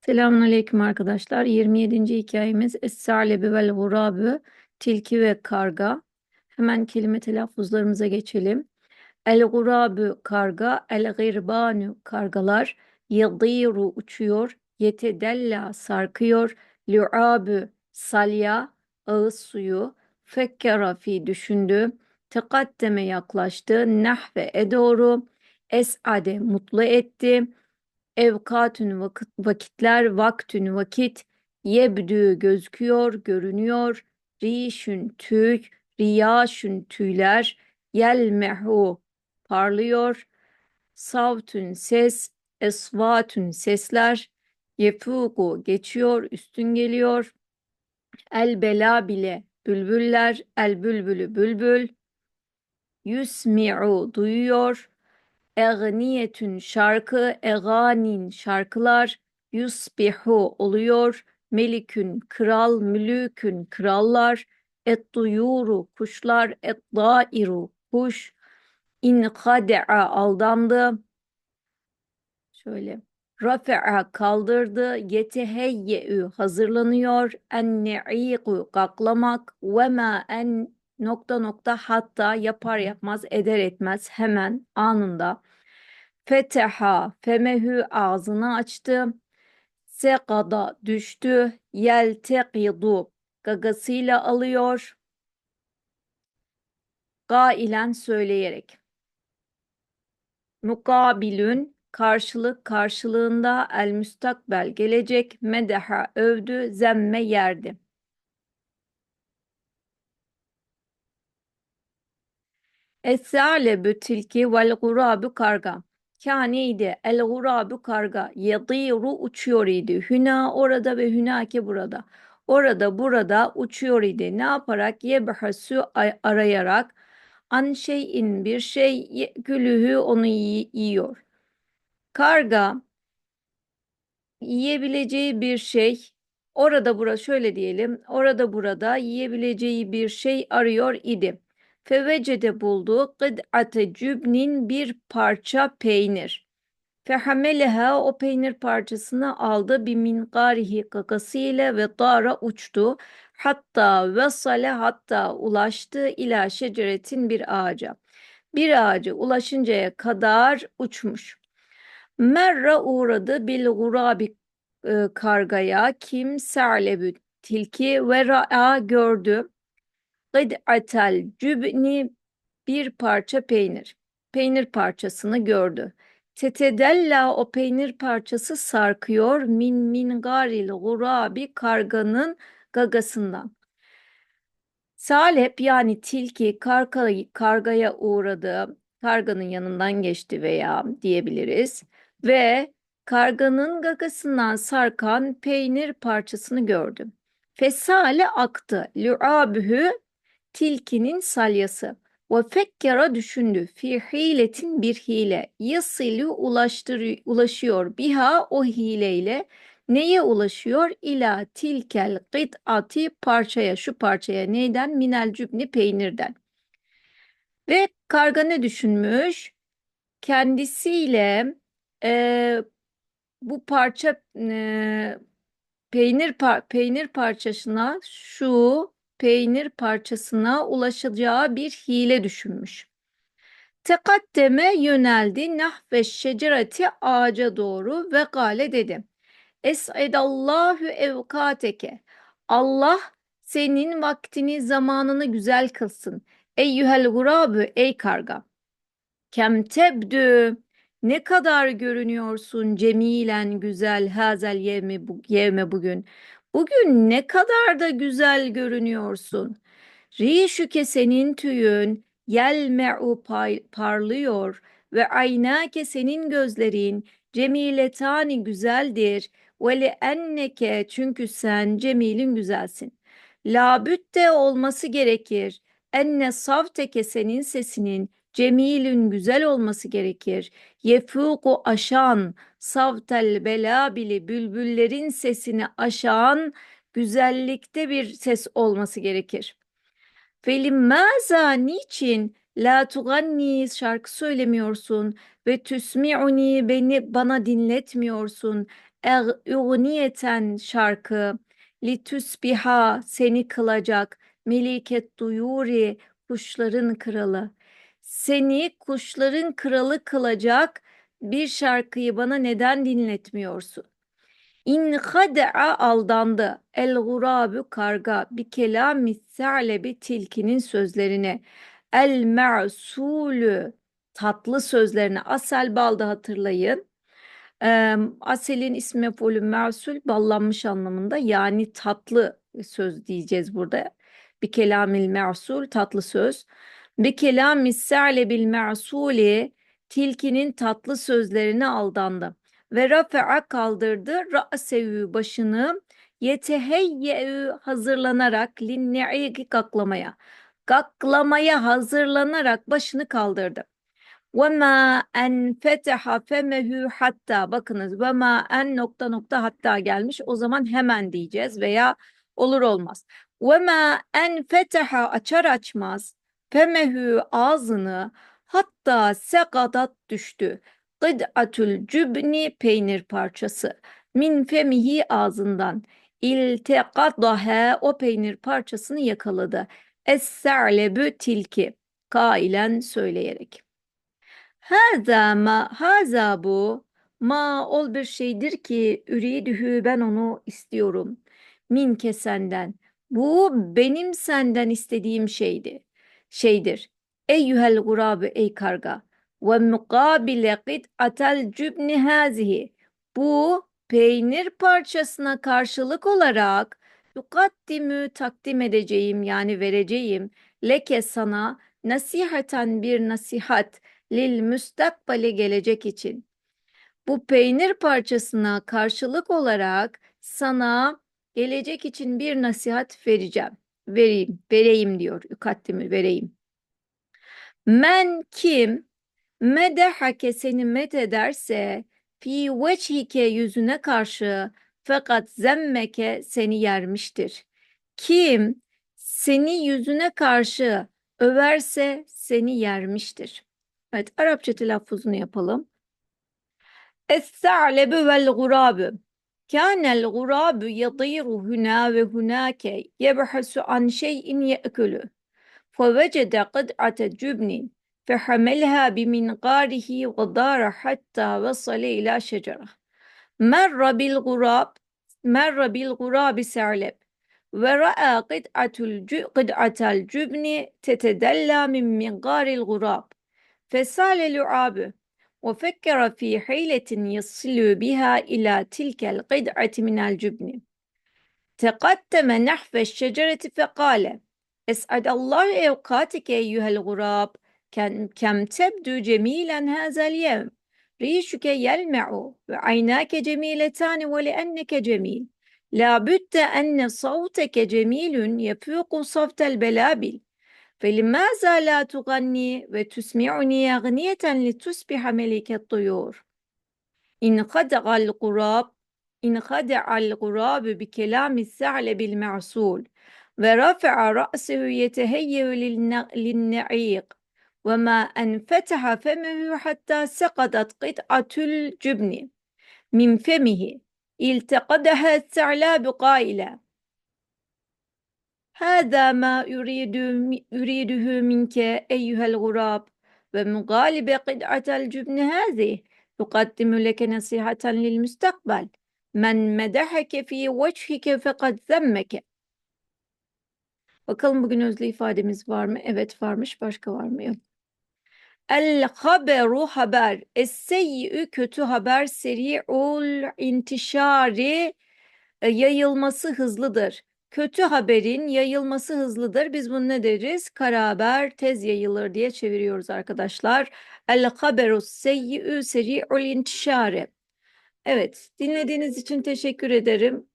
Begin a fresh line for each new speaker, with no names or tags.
Selamünaleyküm arkadaşlar. 27. hikayemiz Es-Sa'lebi vel Gurabı, Tilki ve Karga. Hemen kelime telaffuzlarımıza geçelim. El-Gurabı karga, el-Girbanu kargalar, Yadiru uçuyor, Yetedella sarkıyor, Lu'abı salya, ağız suyu, Fekkera fi düşündü, Tekaddeme yaklaştı, Nahve doğru, Es'ade mutlu etti, Evkatün vakit, vakitler, vaktün vakit, yebdü gözüküyor, görünüyor, rişün tüy, riyaşün tüyler, yelmehu parlıyor, savtün ses, esvatün sesler, yefuku geçiyor, üstün geliyor, el bela bile bülbüller, el bülbülü bülbül, yusmi'u duyuyor, Egniyetün şarkı, eganin şarkılar, yusbihu oluyor, melikün kral, mülükün krallar, et-duyuru kuşlar, et-dairu kuş, in kade'a aldandı. Şöyle. Rafa'a kaldırdı, yeteheyye'ü hazırlanıyor, en-ne'iku kaklamak, ve ma en nokta nokta hatta yapar yapmaz eder etmez hemen anında. Feteha femehü ağzını açtı. Sekada düştü. Yeltekidu gagasıyla alıyor. Gailen söyleyerek. Mukabilün karşılık karşılığında el müstakbel gelecek medeha övdü zemme yerdi. Es-sa'lebu tilki vel gurabu karga. Kâneydi el gurabu karga. Yadiru uçuyor idi. Hüna orada ve hünake burada. Orada burada uçuyor idi. Ne yaparak? Yebhasu arayarak. An şeyin bir şey gülühü onu yiyor. Karga yiyebileceği bir şey orada burada şöyle diyelim orada burada yiyebileceği bir şey arıyor idi. Fevecede buldu gıd'ate cübnin bir parça peynir. Fehameleha o peynir parçasını aldı bir minkarihi kakasıyla ve dara uçtu. Hatta vesale hatta ulaştı ila şeceretin bir ağaca. Bir ağaca ulaşıncaya kadar uçmuş. Merra uğradı bil gurabi e, kargaya kim sa'lebü tilki ve ra'a gördü gıd'atel cübni bir parça peynir. Peynir parçasını gördü. Tetedella o peynir parçası sarkıyor min min garil gurabi karganın gagasından. Salep yani tilki karga, kargaya uğradı. Karganın yanından geçti veya diyebiliriz. Ve karganın gagasından sarkan peynir parçasını gördü. Fesale aktı. Lu'abühü tilkinin salyası. Ve fekkera düşündü. Fi hiletin bir hile. Yasilu ulaştır, ulaşıyor. Biha o hileyle neye ulaşıyor? İla tilkel qit'ati parçaya şu parçaya neyden? Minel cübni peynirden. Ve karga ne düşünmüş? Kendisiyle e, bu parça e, peynir par peynir parçasına şu peynir parçasına ulaşacağı bir hile düşünmüş. Tekaddeme yöneldi nahve şecereti ağaca doğru ve gale dedi. Es'edallahu evkateke. Allah senin vaktini zamanını güzel kılsın. Eyyühel gurabü ey karga. Kem tebdü ne kadar görünüyorsun cemilen güzel hazel yevme, bu, yevme bugün. Bugün ne kadar da güzel görünüyorsun. Rişüke senin tüyün yelme'u parlıyor ve aynake senin gözlerin cemiletani güzeldir. Ve le enneke çünkü sen cemilin güzelsin. Labütte olması gerekir. Enne savteke senin sesinin cemilün güzel olması gerekir. Yefuku aşan savtel belabili bülbüllerin sesini aşan güzellikte bir ses olması gerekir. Felimmaza niçin La tuganni şarkı söylemiyorsun ve tüsmi'uni beni bana dinletmiyorsun. Eğniyeten şarkı li tüsbiha seni kılacak. Meliket duyuri kuşların kralı. Seni kuşların kralı kılacak bir şarkıyı bana neden dinletmiyorsun? İn hada'a aldandı. El gurabu karga bir kelami sa'lebi tilkinin sözlerine. El me'sulü tatlı sözlerine. Asel balda hatırlayın. Aselin ismi mef'ulü me'sul ballanmış anlamında yani tatlı söz diyeceğiz burada. Bir kelamil me'sul tatlı söz. Bir kelami sa'lebil me'suli tilkinin tatlı sözlerine aldandı ve rafa'a kaldırdı ra'sevü başını yeteheyye'ü hazırlanarak linne'igi kaklamaya kaklamaya hazırlanarak başını kaldırdı. Ma en feteha femehu hatta bakınız ma en nokta nokta hatta gelmiş o zaman hemen diyeceğiz veya olur olmaz. Ma en feteha açar açmaz femehu ağzını hatta sekadat düştü. Gıd'atül cübni peynir parçası. Min femihi ağzından. İltekadaha o peynir parçasını yakaladı. Es-sa'lebü tilki. Kailen söyleyerek. Haza ma, haza bu. Ma ol bir şeydir ki üridühü ben onu istiyorum. Minke senden. Bu benim senden istediğim şeydi. Şeydir. Eyyühel gurabı ey karga ve mukabile qit'atel cübni hazihi. Bu peynir parçasına karşılık olarak yukaddimü takdim edeceğim yani vereceğim leke sana nasihaten bir nasihat lil müstakbali gelecek için. Bu peynir parçasına karşılık olarak sana gelecek için bir nasihat vereceğim. Vereyim, vereyim diyor. Yukaddimi vereyim. Men kim medehake seni met ederse fi vechike yüzüne karşı fakat zemmeke seni yermiştir. Kim seni yüzüne karşı överse seni yermiştir. Evet Arapça telaffuzunu yapalım. Es-sa'lebu vel gurabu. Kânel gurabu yadîru huna ve hunâke yebhasu an şeyin ye'külü. فوجد قطعة جبن فحملها بمنقاره ودار حتى وصل إلى شجرة مر بالغراب مر بالغراب ثعلب ورأى قطعة الج... قطعة الجبن تتدلى من منقار الغراب فسال لعابه وفكر في حيلة يصل بها إلى تلك القطعة من الجبن. تقدم نحو الشجرة فقال أسعد الله أوقاتك أيها الغراب. كم كم تبدو جميلا هذا اليوم. ريشك يلمع وعيناك جميلتان ولأنك جميل. لابد أن صوتك جميل يفوق صوت البلابل. فلماذا لا تغني وتسمعني أغنية لتصبح ملك الطيور؟ إن خدع الغراب إن خدع الغراب بكلام الثعلب المعسول ورفع رأسه يتهيأ للن- للنعيق وما أن فتح فمه حتى سقطت قطعة الجبن. من فمه التقدها الثعلاب قائلا. Hâdâ mâ üridühü minke eyyühel gurâb ve mugâlibe kıd'atel cübni hâzih yukaddimu leke nasihaten lil müstakbel men medaheke fî veçhike fekad zemmeke Bakalım bugün özlü ifademiz var mı? Evet varmış. Başka var mı? Yok. El haberu haber. Esseyyü kötü haber seri'ul intişari e, yayılması hızlıdır. Kötü haberin yayılması hızlıdır. Biz bunu ne deriz? Kara haber tez yayılır diye çeviriyoruz arkadaşlar. El haberu seyyi'ü seri'ul intişari. Evet, dinlediğiniz için teşekkür ederim.